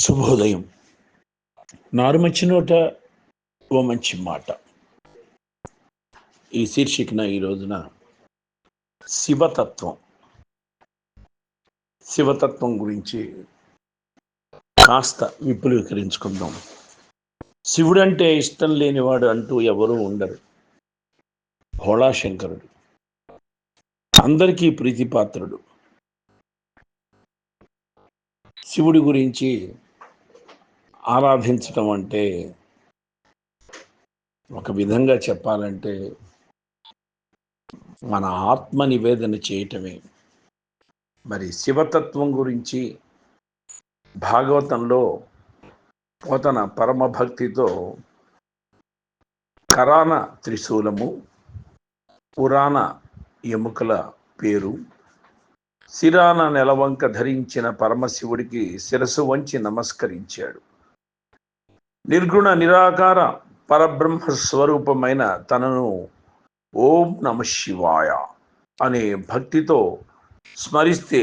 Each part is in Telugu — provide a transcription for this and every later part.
శుభోదయం. నారుమచ్చినోట ఓ మంచి మాట. ఈ శీర్షికన ఈ రోజున శివతత్వం. శివతత్వం గురించి కాస్త విపులీకరించుకుందాం. శివుడంటే ఇష్టం లేనివాడు అంటూ ఎవరూ ఉండరు. భోళాశంకరుడు. అందరికీ ప్రీతిపాత్రుడు. శివుడి గురించి ఆరాధించటం అంటే ఒక విధంగా చెప్పాలంటే మన ఆత్మ నివేదన చేయటమే. మరి శివతత్వం గురించి భాగవతంలో పోతన పరమ భక్తితో కరాన త్రిశూలము పురాణ ఎముకల పేరు శిరాన నెలవంక ధరించిన పరమశివుడికి శిరసు వంచి నమస్కరించాడు. నిర్గుణ నిరాకార పరబ్రహ్మ స్వరూపమైన తనను ఓం నమ శివాయ అనే భక్తితో స్మరిస్తే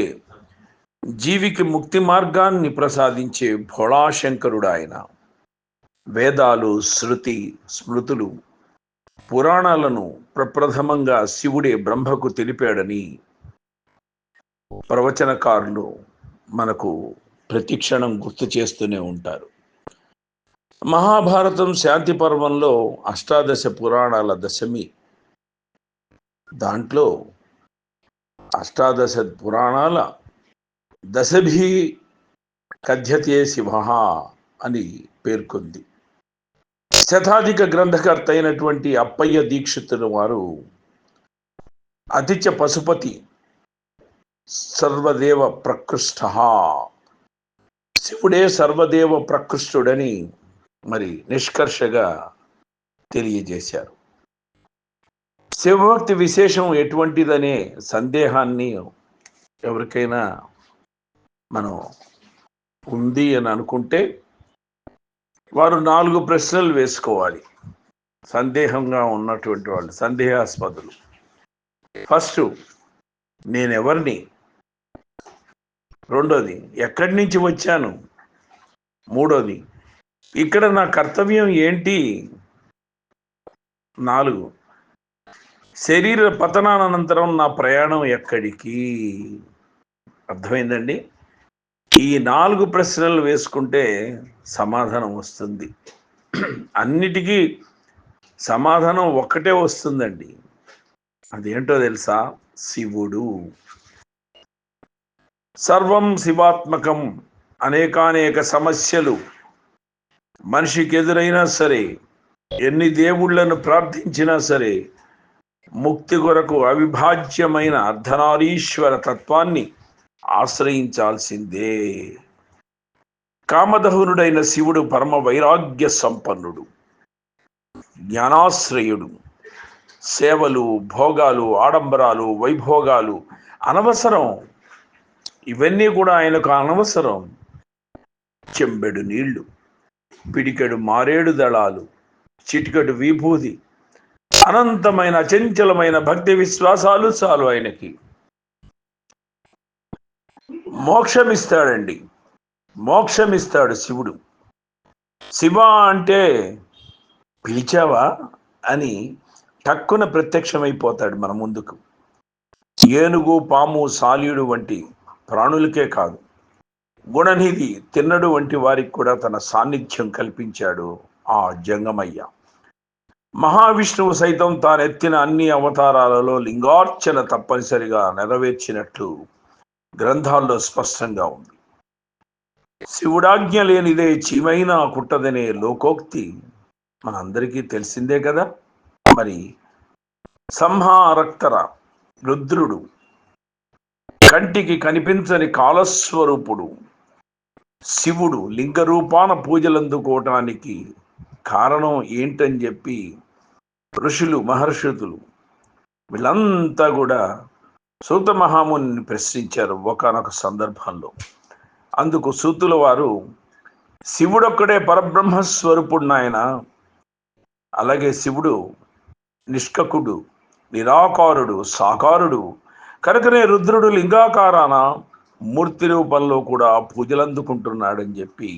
జీవికి ముక్తి మార్గాన్ని ప్రసాదించే భోళాశంకరుడు ఆయన వేదాలు శృతి స్మృతులు పురాణాలను ప్రప్రథమంగా శివుడే బ్రహ్మకు తెలిపాడని ప్రవచనకారులు మనకు ప్రతిక్షణం గుర్తు చేస్తూనే ఉంటారు. మహాభారతం శాంతి పర్వంలో అష్టాదశ పురాణాల దశమి. దాంట్లో అష్టాదశ పురాణాల దశభి కథ్యతే శివ అని పేర్కొంది. శతాధిక గ్రంథకర్త అయినటువంటి అప్పయ్య దీక్షితుల వారు అతిచ పశుపతి సర్వదేవ ప్రకృష్ట. శివుడే సర్వదేవ ప్రకృష్టుడని మరి నిష్కర్షగా తెలియజేశారు. శివభక్తి విశేషం ఎటువంటిదనే సందేహాన్ని ఎవరికైనా మనం ఉంది అని అనుకుంటే వారు నాలుగు ప్రశ్నలు వేసుకోవాలి. సందేహంగా ఉన్నటువంటి వాళ్ళు సందేహాస్పదులు. ఫస్ట్ నేనెవరిని? రెండోది ఎక్కడి నుంచి వచ్చాను? మూడోది ఇక్కడ నా కర్తవ్యం ఏంటి? నాలుగు. శరీర పతనానంతరం నా ప్రయాణం ఎక్కడికి? అర్థమైందండి? ఈ నాలుగు ప్రశ్నలు వేసుకుంటే సమాధానం వస్తుంది. అన్నిటికీ సమాధానం ఒక్కటే వస్తుందండి. అదేంటో తెలుసా? శివుడు. సర్వం శివాత్మకం అనేకానేక సమస్యలు మనిషికి ఎదురైనా సరే ఎన్ని దేవుళ్ళను ప్రార్థించినా సరే ముక్తి కొరకు అవిభాజ్యమైన అర్ధనారీశ్వర తత్వాన్ని ఆశ్రయించాల్సిందే. కామదహనుడైన శివుడు పరమ వైరాగ్య సంపన్నుడు జ్ఞానాశ్రయుడు. సేవలు భోగాలు ఆడంబరాలు వైభోగాలు అనవసరం. ఇవన్నీ కూడా ఆయనకు అనవసరం. చెంబెడు నీళ్ళు. పిడికెడు మారేడు దళాలు చిటికెడు విభూది అనంతమైన చంచలమైన భక్తి విశ్వాసాలు చాలు ఆయనకి. మోక్షమిస్తాడండి. మోక్షమిస్తాడు శివుడు. శివ అంటే పిలిచావా అని టక్కున ప్రత్యక్షమైపోతాడు మన ముందుకు. ఏనుగు పాము సాలీయుడు వంటి ప్రాణులకే కాదు. గుణనిధి తిన్నడు వంటి వారికి కూడా తన సాన్నిధ్యం కల్పించాడు ఆ జంగమయ్య. మహావిష్ణువు సైతం తానెత్తిన అన్ని అవతారాలలో లింగార్చన తప్పనిసరిగా నెరవేర్చినట్లు గ్రంథాల్లో స్పష్టంగా ఉంది. శివుడాజ్ఞ లేనిదే చీమైనా కుట్టదనే లోకోక్తి మనందరికీ తెలిసిందే కదా? మరి సంహారక్తర రుద్రుడు కంటికి కనిపించని కాలస్వరూపుడు శివుడు లింగరూపాన పూజలందుకోవటానికి కారణం ఏంటని చెప్పి ఋషులు మహర్షుతులు వీళ్ళంతా కూడా సూత మహాముని ప్రశ్నించారు ఒకనొక సందర్భంలో. అందుకు సూతుల వారు శివుడొక్కడే పరబ్రహ్మస్వరూపుడు నాయన. అలాగే శివుడు నిష్కకుడు నిరాకారుడు సాకారుడు కనుకనే రుద్రుడు లింగాకారాన మూర్తి రూపంలో కూడా పూజలందుకుంటున్నాడని చెప్పి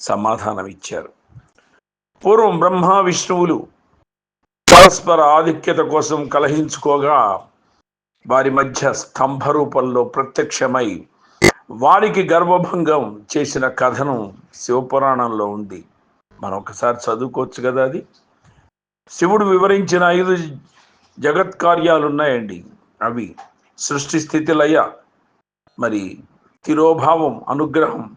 సమాధానం ఇచ్చారు పూర్వం బ్రహ్మ విష్ణువులు పరస్పర ఆధిక్యత కోసం కలహించుకోగా వారి మధ్య స్తంభ రూపంలో ప్రత్యక్షమై వారికి గర్వభంగం చేసిన కథను శివపురాణంలో ఉంది. మనం ఒకసారి చదువుకోవచ్చు కదా అది. శివుడు వివరించిన ఐదు జగత్కార్యాలు ఉన్నాయండి అవి సృష్టి స్థితి లయ మరి తిరోభావం అనుగ్రహం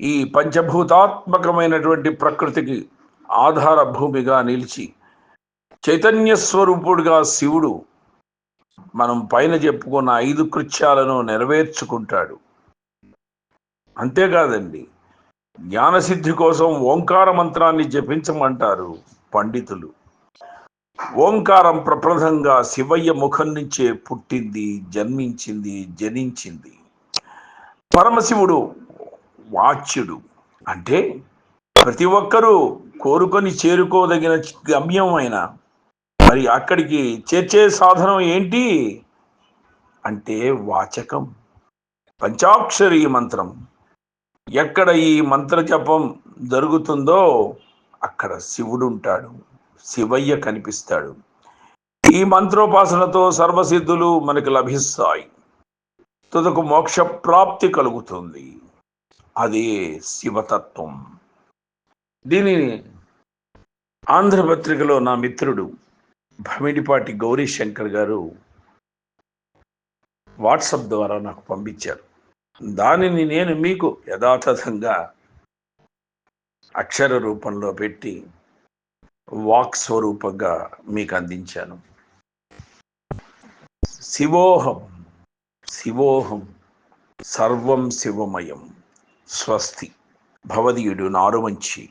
ఈ పంచభూతాత్మకమైనటువంటి ప్రకృతికి ఆధార భూమిగా నిలిచి చైతన్య స్వరూపుడుగా శివుడు మనం పైన చెప్పుకున్న ఐదు కృత్యాలను నెరవేర్చుకుంటాడు. అంతేకాదండి జ్ఞానసిద్ధి కోసం ఓంకార మంత్రాన్ని జపించమంటారు పండితులు. ఓంకారం ప్రప్రథంగా శివయ్య ముఖం నుంచే పుట్టింది జన్మించింది జనించింది. పరమశివుడు వాచ్యుడు. అంటే ప్రతి ఒక్కరూ కోరుకొని చేరుకోదగిన గమ్యం అయిన మరి అక్కడికి చేర్చే సాధనం ఏంటి? అంటే వాచకం. పంచాక్షరి మంత్రం. ఎక్కడ ఈ మంత్ర జపం జరుగుతుందో అక్కడ శివుడు ఉంటాడు శివయ్య కనిపిస్తాడు. ఈ మంత్రోపాసనతో సర్వసిద్ధులు మనకు లభిస్తాయి. తుదకు మోక్ష ప్రాప్తి కలుగుతుంది. అదే శివతత్వం. దీనిని ఆంధ్రపత్రికలో నా మిత్రుడు భమిడిపాటి గౌరీ శంకర్ గారు వాట్సప్ ద్వారా నాకు పంపించారు. దానిని నేను మీకు యథాతథంగా అక్షర రూపంలో పెట్టి వాక్ స్వరూపంగా మీకు అందించాను. శివోహం. శివోహం సర్వం శివమయం స్వస్తి. భవదీయుడు నారుమంచి.